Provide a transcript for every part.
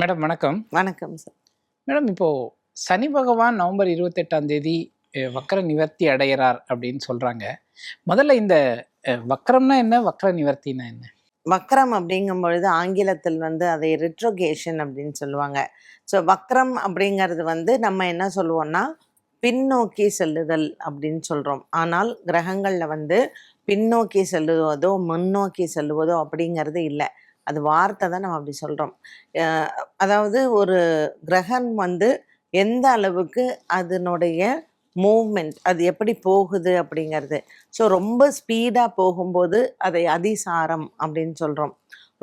Madam வணக்கம். வணக்கம் sir. Madam இப்போ சனி பகவான் நவம்பர் இருபத்தெட்டாம் தேதி வக்ர நிவர்த்தி அடைகிறார் அப்படின்னு சொல்றாங்க. முதல்ல இந்த அஹ், வக்ரம்னா என்ன? வக்ர நிவர்த்தினா என்ன? வக்ரம் அப்படிங்கும் பொழுது ஆங்கிலத்தில் வந்து அதை ரிட்ரோகேஷன் அப்படின்னு சொல்லுவாங்க. ஸோ வக்ரம் அப்படிங்கிறது வந்து நம்ம என்ன சொல்லுவோம்னா பின்னோக்கி செல்லுதல் அப்படின்னு சொல்கிறோம் ஆனால் கிரகங்களில் வந்து பின்னோக்கி செல்லுவதோ முன்னோக்கி செல்லுவதோ அப்படிங்கிறது இல்லை. அது வார்த்தை தான் நம்ம அப்படி சொல்கிறோம் அதாவது ஒரு கிரகம் வந்து எந்த அளவுக்கு அதனுடைய மூவ்மெண்ட் அது எப்படி போகுது அப்படிங்கிறது. ஸோ ரொம்ப ஸ்பீடாக போகும்போது அதை அதிசாரம் அப்படின்னு சொல்கிறோம்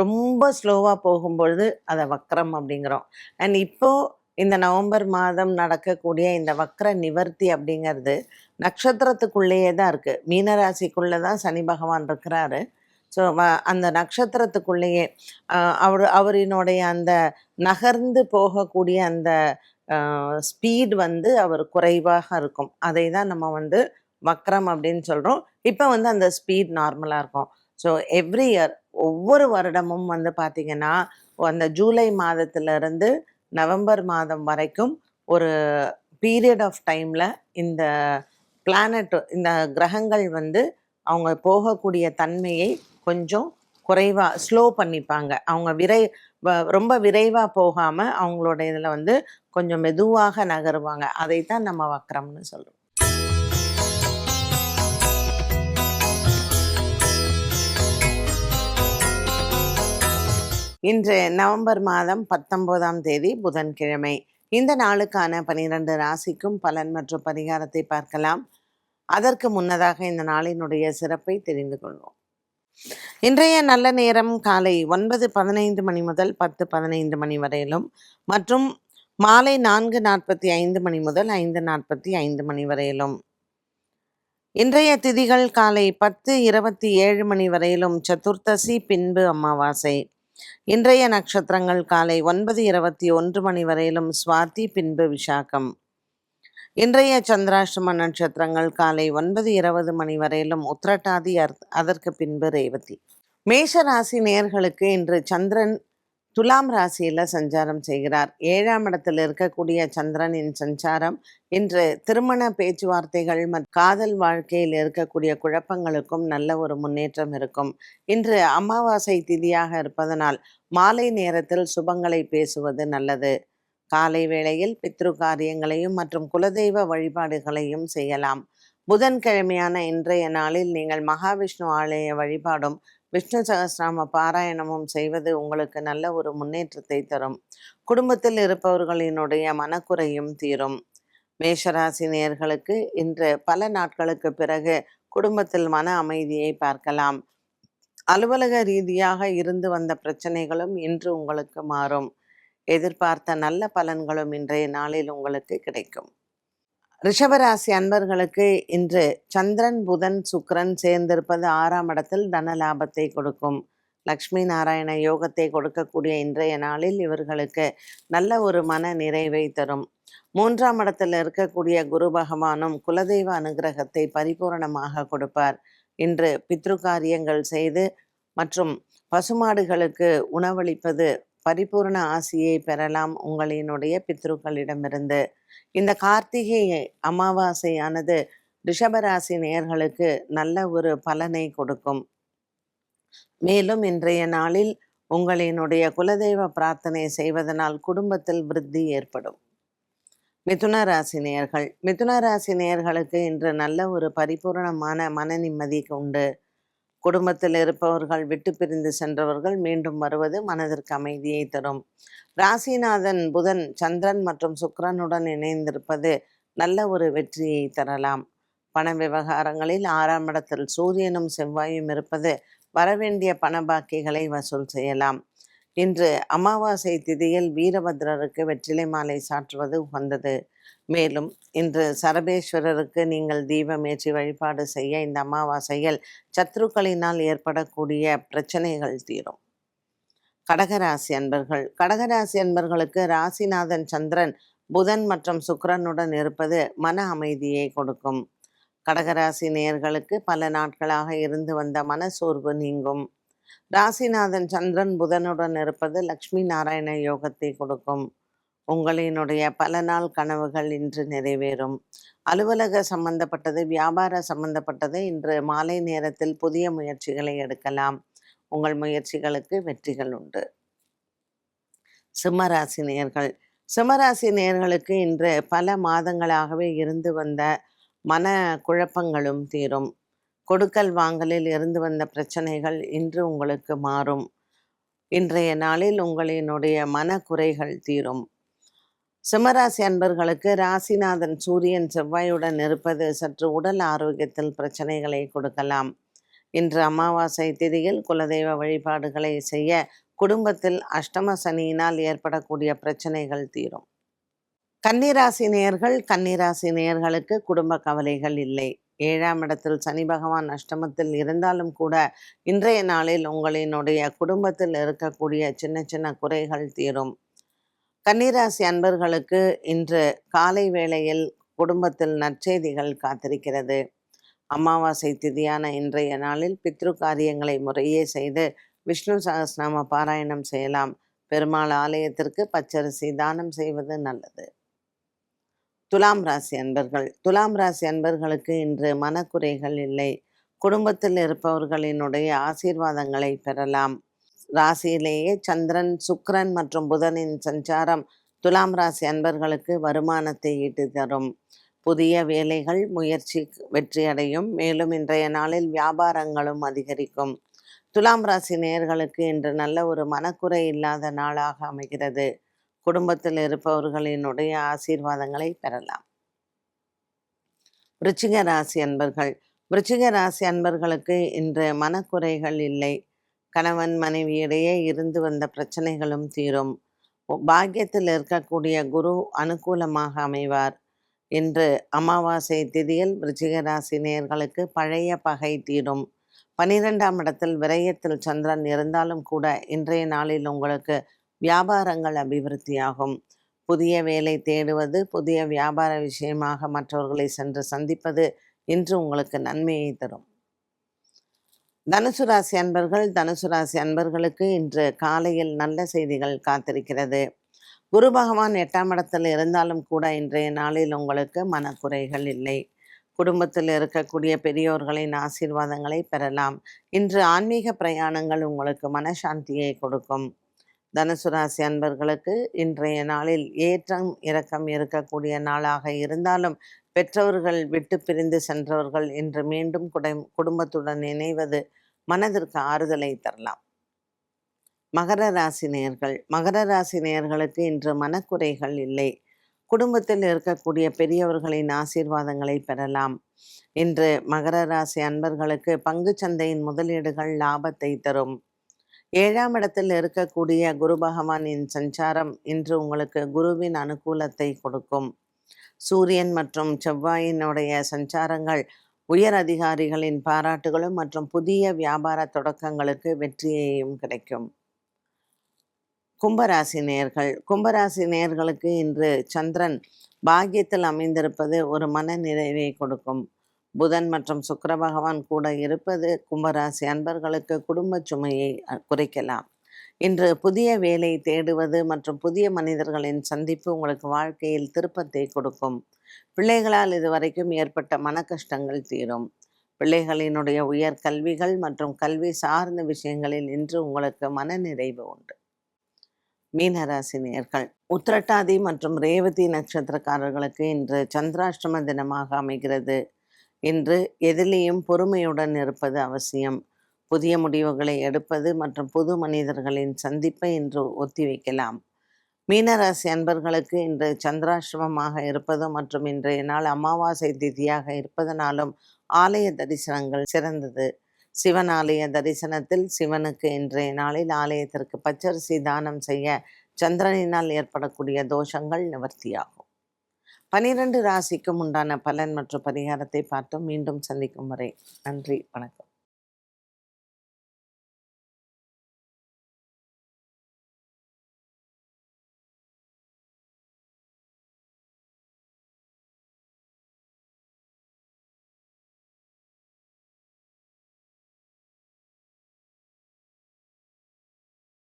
ரொம்ப ஸ்லோவாக போகும்பொழுது அதை வக்ரம் அப்படிங்கிறோம். அண்ட் இப்போது இந்த நவம்பர் மாதம் நடக்கக்கூடிய இந்த வக்ர நிவர்த்தி அப்படிங்கிறது நட்சத்திரத்துக்குள்ளேயே தான் இருக்குது மீனராசிக்குள்ளே தான் சனி பகவான் இருக்கிறாரு. ஸோ அந்த நட்சத்திரத்துக்குள்ளேயே அவர் அவரினுடைய அந்த நகர்ந்து போகக்கூடிய அந்த ஸ்பீட் வந்து அவர் குறைவாக இருக்கும். அதை தான் நம்ம வந்து வக்ரம் அப்படின்னு சொல்கிறோம் இப்போ வந்து அந்த ஸ்பீட் நார்மலாக இருக்கும். ஸோ எவ்ரி இயர் ஒவ்வொரு வருடமும் வந்து பார்த்திங்கன்னா அந்த ஜூலை மாதத்திலிருந்து நவம்பர் மாதம் வரைக்கும் ஒரு பீரியட் ஆஃப் டைமில் இந்த பிளானட் இந்த கிரகங்கள் வந்து அவங்க போகக்கூடிய தன்மையை கொஞ்சம் குறைவாக ஸ்லோ பண்ணிப்பாங்க. அவங்க விரை வ- ரொம்ப விரைவாக போகாமல் அவங்களோட இதில் வந்து கொஞ்சம் மெதுவாக நகருவாங்க. அதை தான் நம்ம வக்கிரம்னு சொல்கிறோம் இன்று நவம்பர் மாதம் பத்தொன்பதாம் தேதி புதன்கிழமை. இந்த நாளுக்கான பனிரெண்டு ராசிக்கும் பலன் மற்றும் பரிகாரத்தை பார்க்கலாம். அதற்கு முன்னதாக இந்த நாளினுடைய சிறப்பை தெரிந்து கொள்வோம். இன்றைய நல்ல நேரம் காலை ஒன்பது பதினைந்து மணி முதல் பத்து பதினைந்து மணி வரையிலும் மற்றும் மாலை நான்கு நாற்பத்தி ஐந்து மணி முதல் ஐந்து நாற்பத்தி ஐந்து மணி வரையிலும். இன்றைய திதிகள் காலை பத்து இருபத்தி ஏழு மணி வரையிலும் சதுர்த்தசி பின்பு அமாவாசை. இன்றைய நட்சத்திரங்கள் காலை ஒன்பது இருபத்தி ஒன்று மணி வரையிலும் சுவாதி பின்பு விசாகம். இன்றைய சந்திராஷ்டம நட்சத்திரங்கள் காலை ஒன்பது இருபது மணி வரையிலும் உத்திரட்டாதி அதற்கு பின்பு ரேவதி. மேஷ ராசி நேயர்களுக்கு இன்று சந்திரன் துலாம் ராசியில் சஞ்சாரம் செய்கிறார். ஏழாம் இடத்தில் இருக்கக்கூடிய சந்திரனின் சஞ்சாரம் இன்று திருமண பேச்சுவார்த்தைகள் மற்றும் காதல் வாழ்க்கையில் இருக்கக்கூடிய குழப்பங்களுக்கும் நல்ல ஒரு முன்னேற்றம் இருக்கும். இன்று அமாவாசை திதியாக இருப்பதனால் மாலை நேரத்தில் சுபங்களை பேசுவது நல்லது. காலை வேளையில் பித்ரு காரியங்களையும் மற்றும் குலதெய்வ வழிபாடுகளையும் செய்யலாம். புதன்கிழமையான இன்றைய நாளில் நீங்கள் மகாவிஷ்ணு ஆலய வழிபாடும் விஷ்ணு சகஸ்ரநாம பாராயணமும் செய்வது உங்களுக்கு நல்ல ஒரு முன்னேற்றத்தை தரும். குடும்பத்தில் இருப்பவர்களினுடைய மனக்குறையும் தீரும். மேஷராசி நேர்களுக்கு இன்று பல நாட்களுக்கு பிறகு குடும்பத்தில் மன அமைதியை பார்க்கலாம். அலுவலக ரீதியாக இருந்து வந்த பிரச்சனைகளும் இன்று உங்களுக்கு மாறும். எதிர்பார்த்த நல்ல பலன்களும் இன்றைய நாளில் உங்களுக்கு கிடைக்கும். ரிஷபராசி அன்பர்களுக்கு இன்று சந்திரன் புதன் சுக்கிரன் சேர்ந்திருப்பது ஆறாம் இடத்தில் தன லாபத்தை கொடுக்கும். லக்ஷ்மி நாராயண யோகத்தை கொடுக்கக்கூடிய இன்றைய நாளில் இவர்களுக்கு நல்ல ஒரு மன நிறைவை தரும். மூன்றாம் இடத்தில் இருக்கக்கூடிய குரு பகவானும் குலதெய்வ அனுகிரகத்தை பரிபூரணமாக கொடுப்பார். இன்று பித்ரு காரியங்கள் செய்து மற்றும் பசுமாடுகளுக்கு உணவளிப்பது பரிபூரண ஆசியை பெறலாம் உங்களினுடைய பித்ருக்களிடமிருந்து. இந்த கார்த்திகை அமாவாசையானது ரிஷபராசி நேயர்களுக்கு நல்ல ஒரு பலனை கொடுக்கும். மேலும் இன்றைய நாளில் உங்களினுடைய குலதெய்வ பிரார்த்தனை செய்வதனால் குடும்பத்தில் விருத்தி ஏற்படும். மிதுன ராசி நேயர்கள். மிதுன ராசி நேயர்களுக்கு இன்று நல்ல ஒரு பரிபூரணமான மன நிம்மதி உண்டு. குடும்பத்தில் இருப்பவர்கள் விட்டு பிரிந்து சென்றவர்கள் மீண்டும் வருவது மனதிற்கு அமைதியை தரும். ராசிநாதன் புதன் சந்திரன் மற்றும் சுக்கரனுடன் இணைந்திருப்பது நல்ல ஒரு வெற்றியை தரலாம். பண விவகாரங்களில் ஆறாம் இடத்தில் சூரியனும் செவ்வாயும் இருப்பது வரவேண்டிய பண பாக்கிகளை வசூல் செய்யலாம். இன்று அமாவாசை திதியில் வீரபத்ரருக்கு வெற்றிலை மாலை சாற்றுவது உகந்தது. மேலும் இன்று சரபேஸ்வரருக்கு நீங்கள் தீபமேற்றி வழிபாடு செய்ய இந்த அமாவாசையில் சத்ருக்களினால் ஏற்படக்கூடிய பிரச்சனைகள் தீரும். கடகராசி அன்பர்கள் கடகராசி அன்பர்களுக்கு ராசிநாதன் சந்திரன் புதன் மற்றும் சுக்கரனுடன் இருப்பது மன அமைதியை கொடுக்கும். கடகராசி நேயர்களுக்கு பல நாட்களாக இருந்து வந்த மனசோர்வு நீங்கும். ராசிநாதன் சந்திரன் புதனுடன் இருப்பது லக்ஷ்மி நாராயண யோகத்தை கொடுக்கும். உங்களினுடைய பல நாள் கனவுகள் இன்று நிறைவேறும். அலுவலக சம்பந்தப்பட்டது வியாபார சம்பந்தப்பட்டது இன்று மாலை நேரத்தில் புதிய முயற்சிகளை எடுக்கலாம். உங்கள் முயற்சிகளுக்கு வெற்றிகள் உண்டு. சிம்மராசி நேர்கள். சிம்மராசி நேர்களுக்கு இன்று பல மாதங்களாகவே இருந்து வந்த மன குழப்பங்களும் தீரும். கொடுக்கல் வாங்கலில் இருந்து வந்த பிரச்சனைகள் இன்று உங்களுக்கு மாறும். இன்றைய நாளில் உங்களினுடைய மன குறைகள் தீரும். சிம்மராசி அன்பர்களுக்கு ராசிநாதன் சூரியன் செவ்வாயுடன் இருப்பது சற்று உடல் ஆரோக்கியத்தில் பிரச்சனைகளை கொடுக்கலாம். இன்று அமாவாசை திதியில் குலதெய்வ வழிபாடுகளை செய்ய குடும்பத்தில் அஷ்டம சனியினால் ஏற்படக்கூடிய பிரச்சனைகள் தீரும். கன்னிராசி நேயர்கள் கன்னிராசி நேயர்களுக்கு குடும்ப கவலைகள் இல்லை. ஏழாம் இடத்தில் சனி பகவான் அஷ்டமத்தில் இருந்தாலும் கூட இன்றைய நாளில் உங்களினுடைய குடும்பத்தில் இருக்கக்கூடிய சின்ன சின்ன குறைகள் தீரும். கன்னிராசி அன்பர்களுக்கு இன்று காலை வேளையில் குடும்பத்தில் நற்செய்திகள் காத்திருக்கிறது. அமாவாசை திதியான இன்றைய நாளில் பித்ரு காரியங்களை முறையே செய்து விஷ்ணு சகஸ்நாம பாராயணம் செய்யலாம். பெருமாள் ஆலயத்திற்கு பச்சரிசி தானம் செய்வது நல்லது. துலாம் ராசி அன்பர்கள். துலாம் ராசி அன்பர்களுக்கு இன்று மனக்குறைகள் இல்லை. குடும்பத்தில் இருப்பவர்களினுடைய ஆசீர்வாதங்களை பெறலாம். ராசியிலேயே சந்திரன் சுக்ரன் மற்றும் புதனின் சஞ்சாரம் துலாம் ராசி அன்பர்களுக்கு வருமானத்தை ஈட்டு தரும் புதிய வேலைகள் முயற்சி வெற்றியடையும். மேலும் இன்றைய நாளில் வியாபாரங்களும் அதிகரிக்கும். துலாம் ராசி நேயர்களுக்கு இன்று நல்ல ஒரு மனக்குறை இல்லாத நாளாக அமைகிறது. குடும்பத்தில் இருப்பவர்களினுடைய ஆசீர்வாதங்களை பெறலாம். விருச்சிக ராசி அன்பர்கள். விருச்சிக ராசி அன்பர்களுக்கு இன்று மனக்குறைகள் இல்லை. கணவன் மனைவியிடையே இருந்து வந்த பிரச்சனைகளும் தீரும். பாக்கியத்தில் இருக்கக்கூடிய குரு அனுகூலமாக அமைவார் இன்று அமாவாசை திதியில் விருச்சிக நேர்களுக்கு பழைய பகை தீரும். பனிரெண்டாம் இடத்தில் விரயத்தில் சந்திரன் இருந்தாலும் கூட இன்றைய நாளில் உங்களுக்கு வியாபாரங்கள் அபிவிருத்தியாகும். புதிய வேலை தேடுவது புதிய வியாபார விஷயமாக மற்றவர்களை சென்று சந்திப்பது இன்று உங்களுக்கு நன்மையை தரும். தனுசு ராசி அன்பர்கள் தனுசு ராசி அன்பர்களுக்கு இன்று காலையில் நல்ல செய்திகள் காத்திருக்கிறது. குரு பகவான் எட்டாம் இடத்தில் இருந்தாலும் கூட இன்றைய நாளில் உங்களுக்கு மனக்குறைகள் இல்லை. குடும்பத்தில் இருக்கக்கூடிய பெரியோர்களின் ஆசீர்வாதங்களை பெறலாம். இன்று ஆன்மீக பிரயாணங்கள் உங்களுக்கு மனசாந்தியை கொடுக்கும். தனுசு ராசி அன்பர்களுக்கு இன்றைய நாளில் ஏற்றம் இறக்கம் இருக்கக்கூடிய நாளாக இருந்தாலும் பெற்றவர்கள் விட்டு பிரிந்து சென்றவர்கள் இன்று மீண்டும் குடை குடும்பத்துடன் இணைவது மனதிற்கு ஆறுதலை தரலாம். மகர ராசி நேயர்கள் மகர ராசி நேயர்களுக்கு இன்று மனக்குறைகள் இல்லை. குடும்பத்தில் இருக்கக்கூடிய பெரியவர்களின் ஆசீர்வாதங்களை பெறலாம். இன்று மகர ராசி அன்பர்களுக்கு பங்கு சந்தையின் முதலீடுகள் லாபத்தை தரும். ஏழாம் இடத்தில் இருக்கக்கூடிய குரு பகவானின் சஞ்சாரம் இன்று உங்களுக்கு குருவின் அனுகூலத்தை கொடுக்கும். சூரியன் மற்றும் செவ்வாயினுடைய சஞ்சாரங்கள் உயர் அதிகாரிகளின் பாராட்டுகளும் மற்றும் புதிய வியாபார தொடக்கங்களுக்கு வெற்றியையும் கிடைக்கும். கும்பராசி நேயர்கள் கும்பராசி நேயர்களுக்கு இன்று சந்திரன் பாக்கியத்தில் அமைந்திருப்பது ஒரு மன நிறைவை கொடுக்கும். புதன் மற்றும் சுக்கர பகவான் கூட இருப்பது கும்பராசி அன்பர்களுக்கு குடும்ப சுமையை குறைக்கலாம். இன்று புதிய வேலை தேடுவது மற்றும் புதிய மனிதர்களின் சந்திப்பு உங்களுக்கு வாழ்க்கையில் திருப்பத்தை கொடுக்கும். பிள்ளைகளால் இதுவரைக்கும் ஏற்பட்ட மன கஷ்டங்கள் தீரும். பிள்ளைகளினுடைய உயர் கல்விகள் மற்றும் கல்வி சார்ந்த விஷயங்களில் இன்று உங்களுக்கு மன நிறைவு உண்டு. மீனராசினியர்கள் உத்திரட்டாதி மற்றும் ரேவதி நட்சத்திரக்காரர்களுக்கு இன்று சந்திராஷ்டம தினமாக அமைகிறது. இன்று எதிலையும் பொறுமையுடன் இருப்பது அவசியம். புதிய முடிவுகளை எடுப்பது மற்றும் புது மனிதர்களின் சந்திப்பை இன்று ஒத்திவைக்கலாம் மீனராசி அன்பர்களுக்கு இன்று சந்திராசிரமமாக இருப்பதும் மற்றும் இன்றைய நாள் அமாவாசை திதியாக இருப்பதனாலும் ஆலய தரிசனங்கள் சிறந்தது. சிவன் ஆலய தரிசனத்தில் சிவனுக்கு இன்றைய நாளில் ஆலயத்திற்கு பச்சரிசி தானம் செய்ய சந்திரனினால் ஏற்படக்கூடிய தோஷங்கள் நிவர்த்தியாகும். பனிரெண்டு ராசிக்கும் உண்டான பலன் மற்றும் பரிகாரத்தை பார்த்தோம் மீண்டும் சந்திக்கும் வரை நன்றி வணக்கம்.